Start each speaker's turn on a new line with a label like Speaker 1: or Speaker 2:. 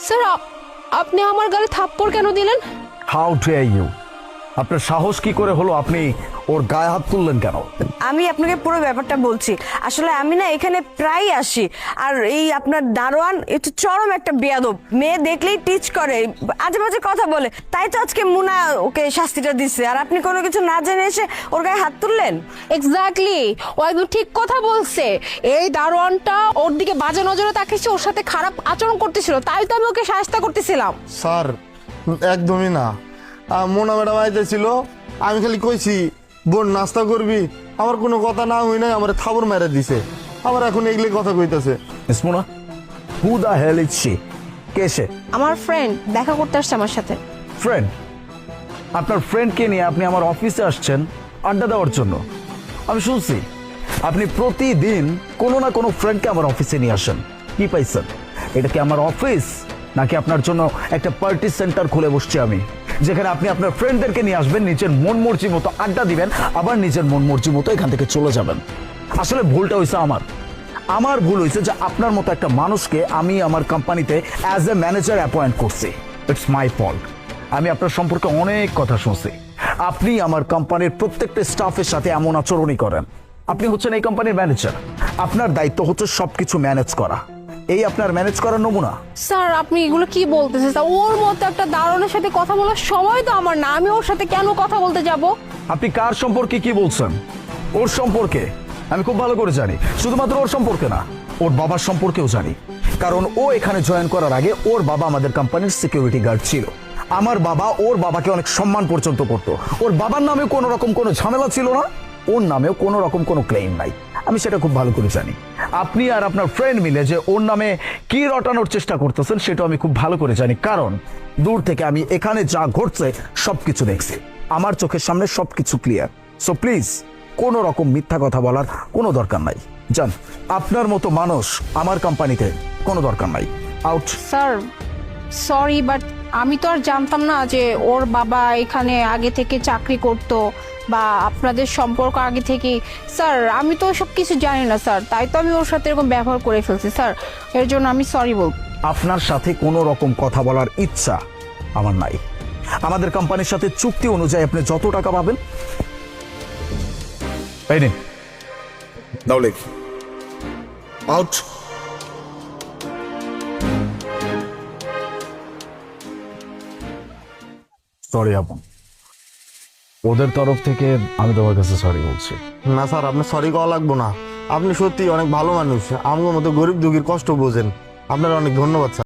Speaker 1: Sir আপনি আমার গালে থাপ্পড় কেন দিলেন?
Speaker 2: হাউ ডে ইউ আপনার সাহস কি করে হলো আপনি ওর গায়ে হাত তুললেন কেন?
Speaker 3: আমি আপনাকে পুরো ব্যাপারটা বলছি। আসলে আমি না এখানে প্রায় আসি। আর এই আপনার দারোয়ান একটু চরম একটা বেয়াদব। মেয়ে দেখলেই টিচ করে আজে বাজে কথা বলে। তাই তো আজকে মুনা ওকে শাস্তিটা দিচ্ছে আর আপনি কোনো কিছু না জেনে এসে ওর গায়ে হাত তুললেন?
Speaker 1: এক্স্যাক্টলি ও একদম ঠিক কথা বলছে। এই দারোয়ানটা ওর দিকে বাজে নজরে তাকিয়েছে ওর সাথে খারাপ আচরণ করতেছিল। তাই তো আমি ওকে সাহায্য করতেছিলাম।
Speaker 4: স্যার একদমই না। মোনা ম্যাডাম আইতেছিল। আমি খালি কইছি বোন নাস্তা করবি? আমার কোনো কথা না হই নাই আমার থাবর মেরে দিছে। আবার এখন এগুলি কথা কইতেছে।
Speaker 2: ইসমোনা who the hell is she কে সে?
Speaker 1: আমার ফ্রেন্ড দেখা করতে আসছে আমার সাথে।
Speaker 2: ফ্রেন্ড আপনার ফ্রেন্ডকে নিয়ে আপনি আমার অফিসে আসছেন আড্ডা দেওয়ার জন্য? আমি শুনছি আপনি প্রতিদিন কোনো না কোনো ফ্রেন্ডকে আমার অফিসে নিয়ে আসেন। কি পাইছেন? এটা কি আমার অফিস নাকি আপনার জন্য একটা পার্টি সেন্টার খুলে বসছি আমি? যেখানে আপনি আপনার ফ্রেন্ডদেরকে নিয়ে আসবেন, নিজের মন মর্জি মতো আড্ডা দিবেন, আবার নিজের মন মর্জি মতো এখান থেকে চলে যাবেন। আসলে ভুলটা হয়েছে আমার। আমার ভুল হয়েছে যে আপনার মতো একটা মানুষকে আমি আমার কোম্পানিতে অ্যাজ এ ম্যানেজার অ্যাপয়েন্ট করছি। ইটস মাই ফল্ট আমি আপনার সম্পর্কে অনেক কথা শুনছি। আপনি আমার কোম্পানির প্রত্যেকটা স্টাফের সাথে এমন আচরণই করেন। আপনি হচ্ছেন এই কোম্পানির ম্যানেজার আপনার দায়িত্ব হচ্ছে সবকিছু ম্যানেজ করা। এই আপনার ম্যানেজ করার নমুনা।
Speaker 1: স্যার আপনি এগুলো কি বলতেছেন? স্যার ওর মতো একটা দারোয়ানের সাথে কথা বলার সময় তো আমার না। আমি ওর সাথে কেন কথা বলতে যাব?
Speaker 2: আপনি কার সম্পর্কে কি বলছেন? ওর সম্পর্কে? আমি খুব ভালো করে জানি। শুধুমাত্র ওর সম্পর্কে না ওর বাবার সম্পর্কেও জানি। কারণ ও এখানে জয়েন করার আগে ওর বাবা আমাদের কোম্পানির সিকিউরিটি গার্ড ছিল। আমার বাবা ওর বাবাকে অনেক সম্মান পর্যন্ত করতো। ওর বাবার নামে কোনো রকম কোনো ঝামেলা ছিল না। ওর নামেও কোনো রকম কোনো ক্লেম নাই। আমি সেটা খুব ভালো করে জানি। আপনি আর আপনার ফ্রেন্ড মিলে যে ওর নামে কি রটানোর চেষ্টা করতেছেন, সেটা আমি খুব ভালো করে জানি। কারণ, দূর থেকে আমি এখানে যা ঘটছে, সবকিছু দেখছি। আমার চোখের সামনে সবকিছু ক্লিয়ার সো প্লিজ কোনো রকম মিথ্যা কথা বলার কোনো দরকার নাই। জান, আপনার মতো মানুষ আমার কোম্পানিতে কোনো দরকার নাই। আউট
Speaker 1: স্যার সরি বাট আমি তো আর জানতাম না যে ওর বাবা এখানে আগে থেকে চাকরি করত। বা আপনাদের সম্পর্ক আগে থেকে স্যার আমি তো সব কিছু জানি না স্যার। তাই তো আমি ওর সাথে এরকম ব্যবহার করে ফেলছি স্যার। এর জন্য আমি সরি বল
Speaker 2: আপনার সাথে কোনো রকম কথা বলার ইচ্ছা আমার নাই। আমাদের কোম্পানির সাথে চুক্তি অনুযায়ী আপনি যত টাকা পাবেন এই নিন দাও লেখ। আউট সরি আপন ওদের তরফ থেকে আমি তোমার কাছে সরি বলছি।
Speaker 4: না স্যার আপনি সরি কওয়া লাগবো না। আপনি সত্যি অনেক ভালো মানুষ। আমার মতো গরিব দুঃখীর কষ্ট বোঝেন। আপনার অনেক ধন্যবাদ, স্যার।